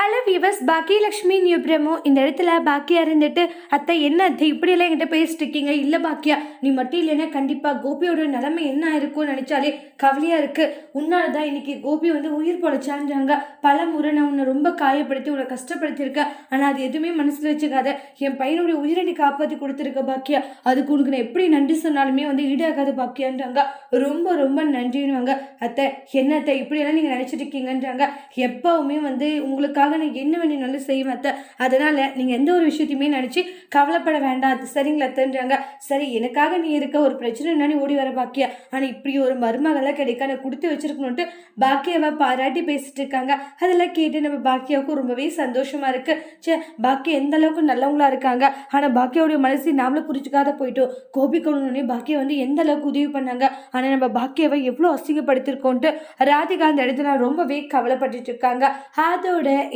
Hello viewers Bhagyalakshmi new promo. இந்த இடத்துல பாக்கியா இருந்துட்டு அத்தை என்ன அத்தை இப்படியெல்லாம் என்கிட்ட பேசிட்டு இருக்கீங்க? இல்லை பாக்கியா நீ மட்டும் இல்லைன்னா கண்டிப்பாக கோபியோட நிலைமை என்ன இருக்கும்னு நினச்சாலே கவலையாக இருக்கு. உன்னால தான் இன்னைக்கு கோபி வந்து உயிர் பொழைச்சான்றாங்க. பல முறை நான் உன்னை ரொம்ப காயப்படுத்தி உன்னை கஷ்டப்படுத்தியிருக்கேன். ஆனால் அது எதுவுமே மனசில் வச்சுக்காத. என் பையனுடைய உயிரை நீ காப்பாற்றி கொடுத்துருக்க பாக்கியா. அதுக்கு உனக்கு நான் எப்படி நன்றி சொன்னாலுமே வந்து ஈடாகாது பாக்கியான்றாங்க. ரொம்ப ரொம்ப நன்றின்னுவாங்க. அத்தை என்ன அத்தை இப்படியெல்லாம் நீங்கள் நினச்சிட்டு இருக்கீங்கன்றாங்க. எப்போவுமே வந்து உங்களுக்காக நான் என்ன வேணும்னாலும் செய்வேன் அத்தை. அதனால் நீங்கள் எந்த ஒரு விஷயத்தையுமே நினச்சி கவலைப்பட வேண்டாம் அது சரிங்களா அத்தைன்றாங்க. சரி எனக்காக நீ இருக்க ஒரு பிரச்சனை நீ ஓடி வர பாக்கியா? ஆனால் இப்படி ஒரு மருமகளை கிடைக்க நான் கொடுத்து வச்சிருக்கணுன்ட்டு பாக்கியாவை பாராட்டி பேசிட்டு இருக்காங்க. அதெல்லாம் கேட்டு நம்ம பாக்கியாவுக்கும் ரொம்பவே சந்தோஷமா இருக்கு. சே பாக்கியா எந்த அளவுக்கு நல்லவங்களா இருக்காங்க? ஆனால் பாக்கியாவுடைய மனசு நாமளும் புரிஞ்சுக்காத போயிட்டோம் கோபிக்கணும்னே பாக்கியா வந்து எந்த அளவுக்கு உதவி பண்ணாங்க? ஆனால் நம்ம பாக்கியாவை எவ்வளோ அசிங்கப்படுத்திருக்கோன்ட்டு ராதிகா அந்த இடத்துல ரொம்பவே கவலைப்பட்டுட்டு இருக்காங்க. அதோட